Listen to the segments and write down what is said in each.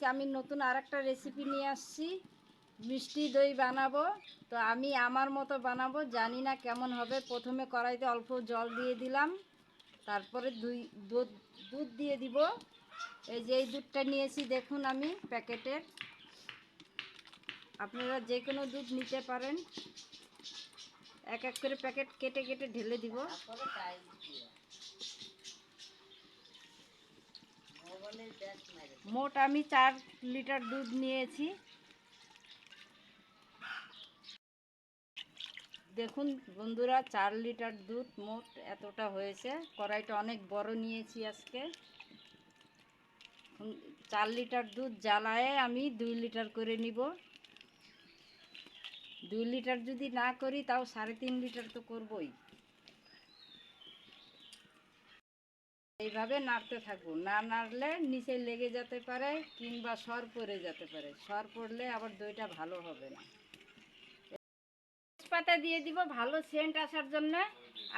আজকে আমি নতুন আর একটা রেসিপি নিয়ে আসছি। মিষ্টি দই বানাবো। তো আমি আমার মতো বানাবো, জানি না কেমন হবে। প্রথমে কড়াইতে অল্প জল দিয়ে দিলাম। তারপরে দুই, দুধ দুধ দিয়ে দিব। এই যে এই দুধটা নিয়েছি, দেখুন আমি প্যাকেটের আপনারা যে কোনো দুধ নিতে পারেন। এক এক করে প্যাকেট কেটে কেটে ঢেলে দিব। মোট আমি চার লিটার দুধ নিয়েছি। দেখুন বন্ধুরা, চার লিটার দুধ মোট এতটা হয়েছে। কড়াইটা অনেক বড় নিয়েছি আজকে। চার লিটার দুধ জ্বালায় আমি দুই লিটার করে নিব। দুই লিটার যদি না করি, তাও সাড়ে তিন লিটার তো করবই। এইভাবে নাড়তে থাকুন। না নাড়লে নিচে লেগে যেতে পারে কিংবা সর পড়ে যেতে পারে। সর পড়লে আবার দইটা ভালো হবে না। তেজপাতা দিয়ে দিব ভালো সেন্ট আসার জন্য।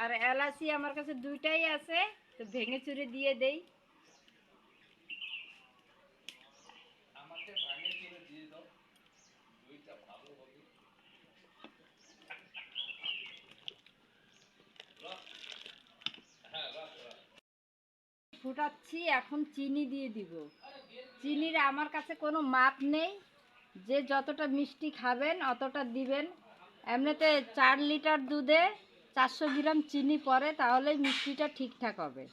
আর এলাচি আমার কাছে দুইটাই আছে, তো ভেঙে চুরে দিয়ে দেই। ফুটাচ্ছি, এখন চিনি দিয়ে দিব। চিনির আমার কাছে কোনো মাপ নেই। যে যতটা মিষ্টি খাবেন, অতটা দিবেন। এমনিতে চার লিটার দুধে চারশো গ্রাম চিনি পড়ে, তাহলেই মিষ্টিটা ঠিকঠাক হবে।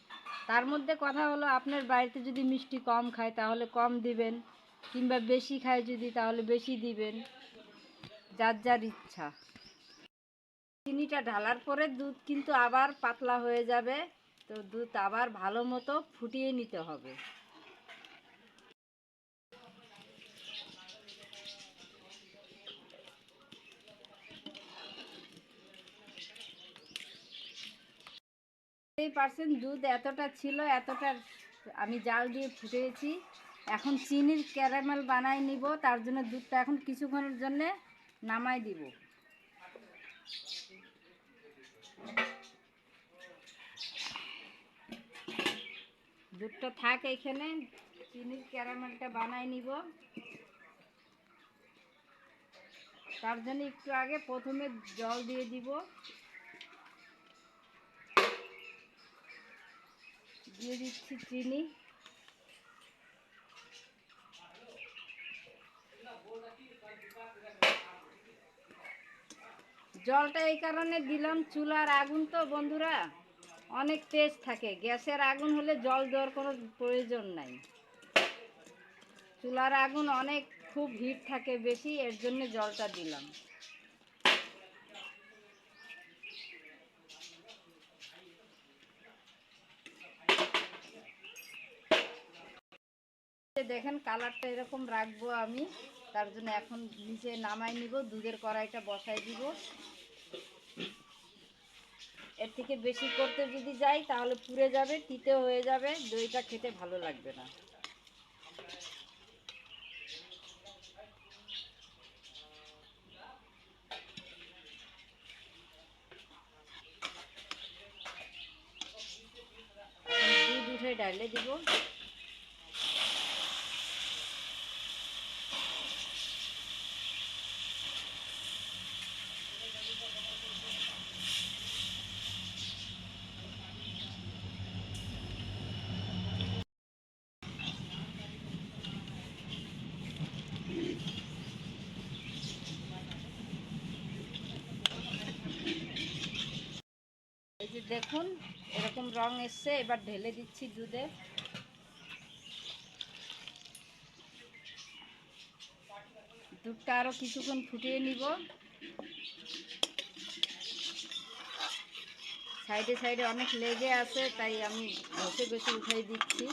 তার মধ্যে কথা হলো, আপনার বাড়িতে যদি মিষ্টি কম খায়, তাহলে কম দিবেন। কিংবা বেশি খায় যদি, তাহলে বেশি দিবেন। যার যার ইচ্ছা। চিনিটা ঢালার পরে দুধ কিন্তু আবার পাতলা হয়ে যাবে। তো দুধ আবার ভালো মতো ফুটিয়ে নিতে হবে। পার্সেন্ট দুধ এতটা ছিল, এতটা আমি জাল দিয়ে ফুটিয়েছি এখন চিনির ক্যারামেল বানাই নিব, তার জন্য দুধটা এখন কিছুক্ষণের জন্য নামাই দিব। দুধটা থাক এখানে, চিনির ক্যারামেলটা বানাই নিব। তার জন্য একটু আগে প্রথমে জল দিয়ে দিব। দিয়ে দিচ্ছি চিনি। জলটা এই কারণে দিলাম চুলার আগুন তো, বন্ধুরা। অনেক তেজ থাকে। গ্যাসের আগুন হলে জল দেওয়ার কোনো প্রয়োজন নাই। চুলার আগুন অনেক খুব হিট থাকে বেশি, এর জন্য জলটা দিলাম। দেখেন কালারটা এরকম রাখব আমি, তার জন্য এখন নিচে নামাই নিব, দুধের কড়াইটা বসাই দিব। এর থেকে বেশি করতে যদি যাই, তাহলে পুড়ে যাবে, তিতে হয়ে যাবে, দইটা খেতে ভালো লাগবে না। দুধ উঠে ডালে দিব। দেখুন, এরকম রং এসছে, এবার ঢেলে দিচ্ছি দুধে। দুধটা আরও কিছুক্ষণ ফুটিয়ে নিব। সাইডে সাইডে অনেক লেগে আছে, তাই আমি ঘষে ঘষে উঠাই দিচ্ছি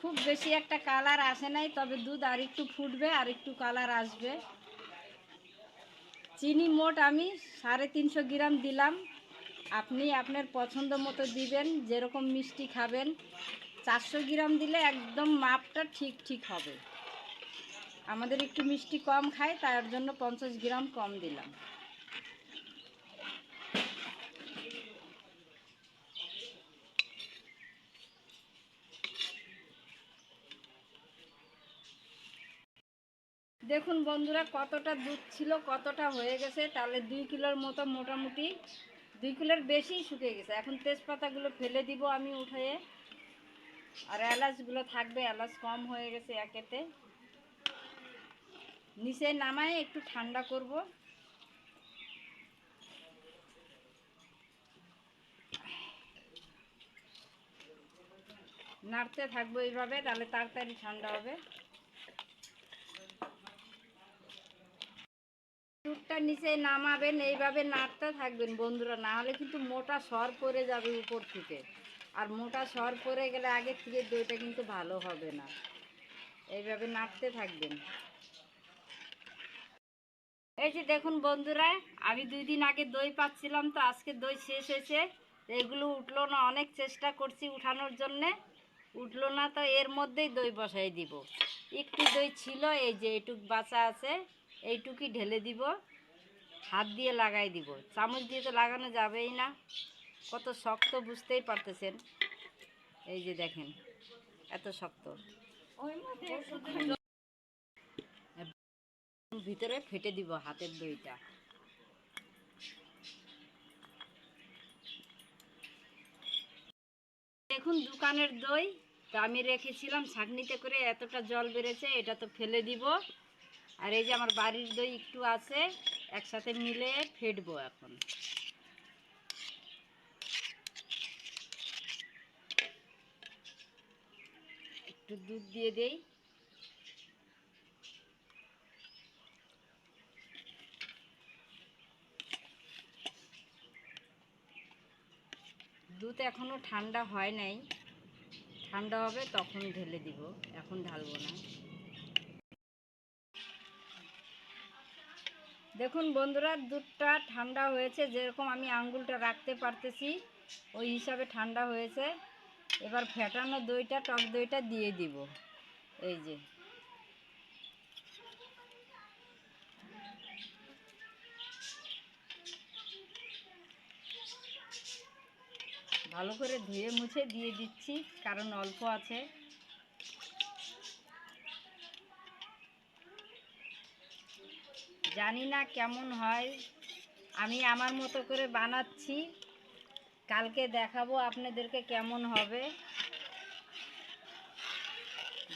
খুব বেশি একটা কালার আসে নাই, তবে দুধ আর একটু ফুটবে আর একটু কালার আসবে। চিনি মোট আমি সাড়ে তিনশো গ্রাম দিলাম। আপনি আপনার পছন্দ মতো দিবেন, যেরকম মিষ্টি খাবেন। চারশো গ্রাম দিলে একদম মাপটা ঠিক ঠিক হবে। আমাদের একটু মিষ্টি কম খায়, তার জন্য পঞ্চাশ গ্রাম কম দিলাম। দেখুন বন্ধুরা, কতটা দুধ ছিল, কতটা হয়ে গেছে, তাহলে দুই কিলোর মতো মোটামুটি, দুই কিলোর বেশি শুকিয়ে গেছে। এখন তেজপাতাগুলো ফেলে দিব আমি উঠিয়ে আর এলাচগুলো থাকবে, এলাচ কম হয়ে গেছে একেতে। নিচে নামায়, একটু ঠান্ডা করব। নাড়তে থাকব এইভাবে, তাহলে তাড়াতাড়ি ঠান্ডা হবে। দুধটা নিচে নামাবেন, এইভাবে নাড়তে থাকবেন বন্ধুরা, না হলে কিন্তু মোটা সর পড়ে যাবে উপর থেকে। আর মোটা সর পড়ে গেলে আগে থেকে দইটা কিন্তু ভালো হবে না। এইভাবে নাড়তে থাকবেন। এই যে দেখুন বন্ধুরা, আমি দুই দিন আগে দই পাচ্ছিলাম, তো আজকে দই শেষ হয়েছে। এগুলো উঠল না, অনেক চেষ্টা করছি উঠানোর জন্যে। উঠল না, তো এর মধ্যেই দই বসাই দিব। একটু দই ছিল, এই যে এইটুক বাঁচা আছে। এইটুকুই ঢেলে দিব, হাত দিয়ে লাগাই দিব। চামচ দিয়ে তো লাগানো যাবেই না, কত শক্ত বুঝতেই পারতেছেন। এই যে দেখেন, এত শক্ত। ভিতরে ফেটে দিব হাতের দইটা। দেখুন দোকানের দই, তো আমি রেখেছিলাম, ছাঁকনিতে করে এতটা জল বেড়েছে, এটা তো ফেলে দিব। আর এই যে আমার বাড়ির দই একটু আছে, একসাথে মিলে ফেটবো এখন। একটু দুধ দিয়ে দেই। দুধ এখনও ঠান্ডা হয় নাই। ঠান্ডা হবে তখন ঢেলে দিব, এখন ঢালবো না। দেখুন বন্ধুরা, দুধটা ঠান্ডা হয়েছে, যেরকম আমি আঙ্গুলটা রাখতে পারতেছি, ওই হিসাবে ঠান্ডা হয়েছে। এবার ফেটানো দইটা, টক দইটা দিয়ে দিব। এই যে। ভালো করে ধুয়ে মুছে দিয়ে দিচ্ছি, কারণ অল্প আছে। জানি না কেমন হয়। আমি আমার মতো করে বানাচ্ছি। কালকে দেখাবো আপনাদেরকে কেমন হবে।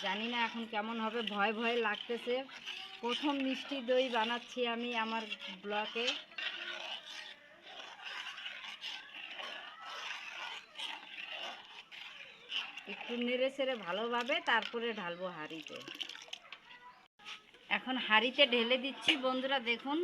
জানি না এখন কেমন হবে, ভয় ভয় লাগতেছে। প্রথম মিষ্টি দই বানাচ্ছি আমি আমার ব্লকে। একটু নেড়ে ছেড়ে ভালোভাবে তারপরে ঢালবো হাঁড়িতে। এখন হাঁড়িতে ঢেলে দিচ্ছি, বন্ধুরা দেখুন।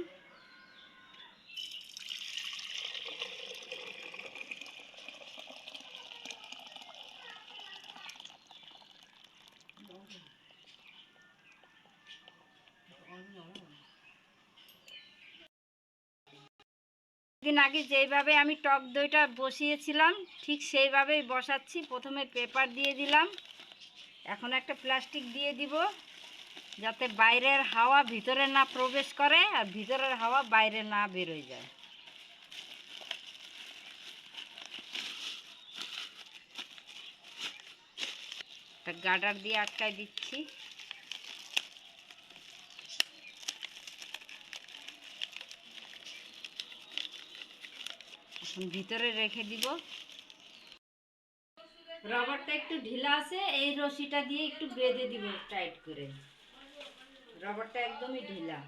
দিন আগে যেইভাবে আমি টক দইটা বসিয়েছিলাম, ঠিক সেইভাবেই বসাচ্ছি। প্রথমে পেপার দিয়ে দিলাম। এখন একটা প্লাস্টিক দিয়ে দিব। যাতে বাইরের হাওয়া ভিতরে না প্রবেশ করে আর ভিতরের হাওয়া বাইরে না বেরোয় যায়। গার্ডার দিয়ে আটকায় দিচ্ছি। ভিতরে রেখে দিব। রবারটা একটু ঢিলা আছে, এই রশিটা দিয়ে একটু বেঁধে দিব টাইট করে। রবারটা একদমই ঢিলা।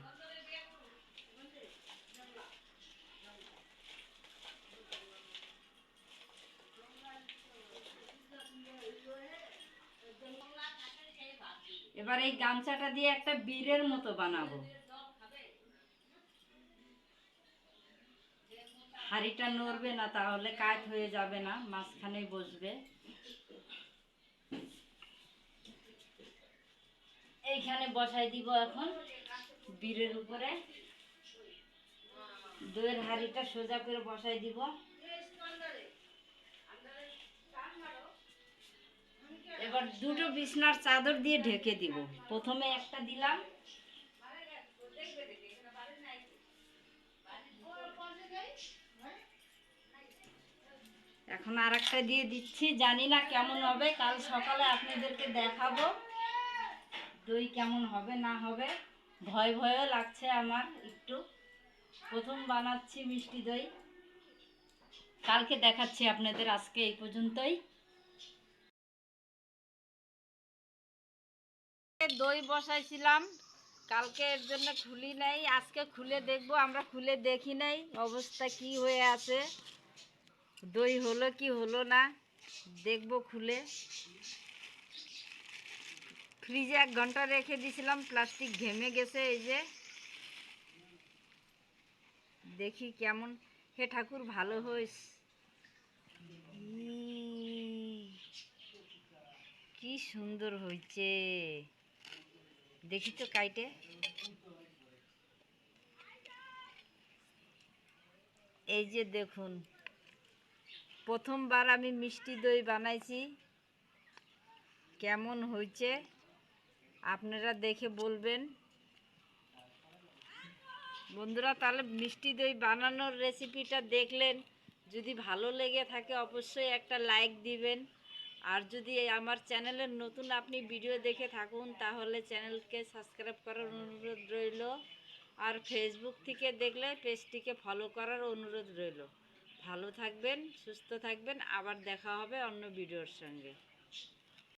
এবার এই গামছাটা দিয়ে একটা বীরের মতো বানাবো। হাঁড়িটা নড়বে না, তাহলে কাজ হয়ে যাবে না, মাঝখানেই বসবে। এইখানে বসাই দিব এখন বীরের উপরে। দইয়ের হাঁড়িটা সোজা করে বসাই দিব। এবার দুটো বিছনার চাদর দিয়ে ঢেকে দিব। প্রথমে একটা দিলাম। এখন আর একটা দিয়ে দিচ্ছি। জানি না কেমন হবে। কাল সকালে আপনাদেরকে দেখাবো। দই কেমন হবে, না হবে, ভয় ভয়ও লাগছে আমার একটু। প্রথম বানাচ্ছি মিষ্টি দই। কালকে দেখাচ্ছি আপনাদের আজকে এই পর্যন্তই। দই বসাইছিলাম, কালকে এর জন্য খুলি নাই, আজকে খুলে দেখব, আমরা খুলে দেখি নাই, অবস্থা কি হয়ে আছে। দই হলো কি হলো না, দেখব খুলে। ফ্রিজে এক ঘণ্টা রেখে দিয়েছিলাম প্লাস্টিক ঘেমে গেছে এই যে। দেখি কেমন। হে ঠাকুর, ভালো হইস। কি সুন্দর হয়েছে দেখি তো কাইটে? এই যে দেখুন, প্রথমবার আমি মিষ্টি দই বানাইছি। কেমন হয়েছে আপনারা দেখে বলবেন। বন্ধুরা, তাহলে মিষ্টি দই বানানোর রেসিপিটা দেখলেন। যদি ভালো লেগে থাকে, অবশ্যই একটা লাইক দিবেন। আর যদি আমার চ্যানেলের নতুন আপনি ভিডিও দেখে থাকুন, তাহলে চ্যানেলকে সাবস্ক্রাইব করার অনুরোধ রইল। আর ফেসবুক থেকে দেখলে পেজটিকে ফলো করার অনুরোধ রইল। ভালো থাকবেন, সুস্থ থাকবেন। আবার দেখা হবে অন্য ভিডিওর সঙ্গে।